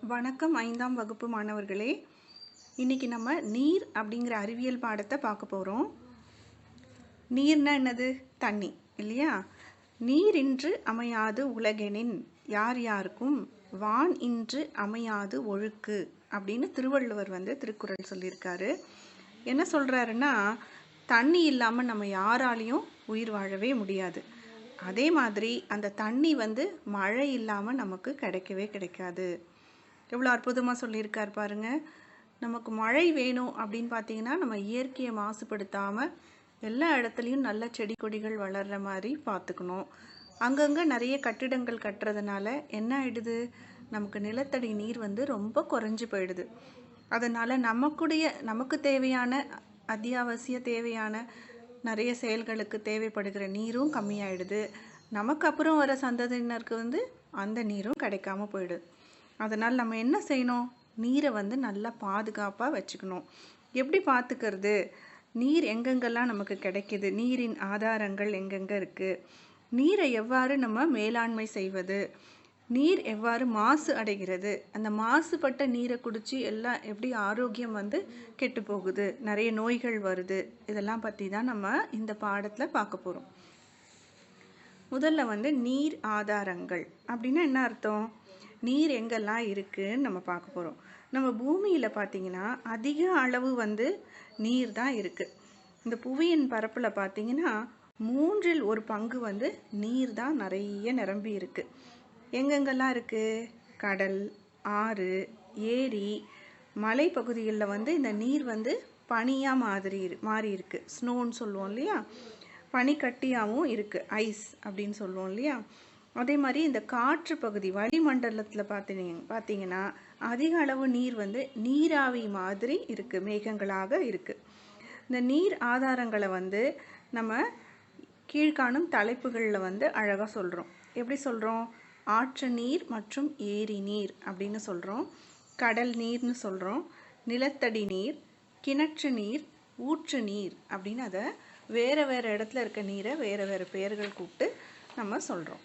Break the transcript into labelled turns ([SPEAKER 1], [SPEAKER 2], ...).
[SPEAKER 1] வணக்கம் ஐந்தாம் வகுப்பு மாணவர்களே. இன்னைக்கு நம்ம நீர் அப்படிங்கிற அறிவியல் பாடத்தை பார்க்க போகிறோம் நீர்னா என்னது? தண்ணி இல்லையா? நீர் இன்று அமையாது உலகெனின். யார் யாருக்கும்? வான் இன்று அமையாது ஒழுக்கு அப்படின்னு திருவள்ளுவர் வந்து திருக்குறள் சொல்லியிருக்காரு. என்ன சொல்கிறாருன்னா தண்ணி இல்லாமல் நம்ம யாராலையும் உயிர் வாழவே முடியாது. அதே மாதிரி அந்த தண்ணி வந்து மழை இல்லாமல் நமக்கு கிடைக்கவே கிடைக்காது. எவ்வளோ அற்புதமாக சொல்லியிருக்கார் பாருங்க. நமக்கு மழை வேணும் அப்படின்னு பார்த்தீங்கன்னா நம்ம இயற்கையை மாசுபடுத்தாமல் எல்லா இடத்துலையும் நல்ல செடி கொடிகள் வளர்கிற மாதிரி பார்த்துக்கணும். அங்கங்கே நிறைய கட்டிடங்கள் கட்டுறதுனால என்ன ஆயிடுது? நமக்கு நிலத்தடி நீர் வந்து ரொம்ப குறைஞ்சி போயிடுது. அதனால் நமக்குடைய நமக்கு தேவையான அத்தியாவசிய தேவையான நிறைய செயல்களுக்கு தேவைப்படுகிற நீரும் கம்மியாயிடுது. நமக்கு அப்புறம் வர சந்ததியினருக்கு வந்து அந்த நீரும் கிடைக்காம போயிடுது. அதனால் நம்ம என்ன செய்யணும்? நீரை வந்து நல்லா பாதுகாப்பாக வச்சுக்கணும். எப்படி பார்த்துக்கிறது நீர் எங்கெங்கெல்லாம் நமக்கு கிடைக்கிது? நீரின் ஆதாரங்கள் எங்கெங்கே இருக்குது நீரை எவ்வாறு நம்ம மேலாண்மை செய்வது? நீர் எவ்வாறு மாசு அடைகிறது? அந்த மாசுபட்ட நீரை குடித்து எல்லாம் எப்படி ஆரோக்கியம் வந்து கெட்டு போகுது? நிறைய நோய்கள் வருது. இதெல்லாம் பற்றி தான் நம்ம இந்த பாடத்தில் பார்க்க போகிறோம் முதல்ல வந்து நீர் ஆதாரங்கள். அப்படின்னா என்ன அர்த்தம்? நீர் எங்கெல்லாம் இருக்குன்னு நம்ம பார்க்க போகிறோம் நம்ம பூமியில் பார்த்தீங்கன்னா அதிக அளவு வந்து நீர் தான் இருக்குது இந்த புவியின் பரப்பில் பார்த்தீங்கன்னா மூன்றில் ஒரு பங்கு வந்து நீர் தான் நிறைய நிரம்பி இருக்குது எங்கெங்கெல்லாம் இருக்குது கடல் ஆறு ஏரி மலைப்பகுதிகளில் வந்து இந்த நீர் வந்து பனியாக மாதிரி மாறி இருக்கு. ஸ்னோன்னு சொல்லுவோம் இல்லையா? பனிக்கட்டியாகவும் இருக்குது ஐஸ் அப்படின்னு சொல்லுவோம் இல்லையா? அதே மாதிரி இந்த காற்று பகுதி வளிமண்டலத்தில் பார்த்தீங்க பார்த்தீங்கன்னா அதிக அளவு நீர் வந்து நீராவி மாதிரி இருக்குது மேகங்களாக இருக்குது இந்த நீர் ஆதாரங்களை வந்து நம்ம கீழ்காணும் தலைப்புகளில் வந்து அழகாக சொல்கிறோம் எப்படி சொல்கிறோம் ஆற்று நீர் மற்றும் ஏரி நீர் அப்படின்னு சொல்கிறோம் கடல் நீர்னு சொல்கிறோம் நிலத்தடி நீர் கிணற்று நீர் ஊற்று நீர் அப்படின்னு அதை வேறு வேறு இடத்துல இருக்க நீரை வேறு வேறு பெயர்கள் கூப்பிட்டு நம்ம சொல்கிறோம்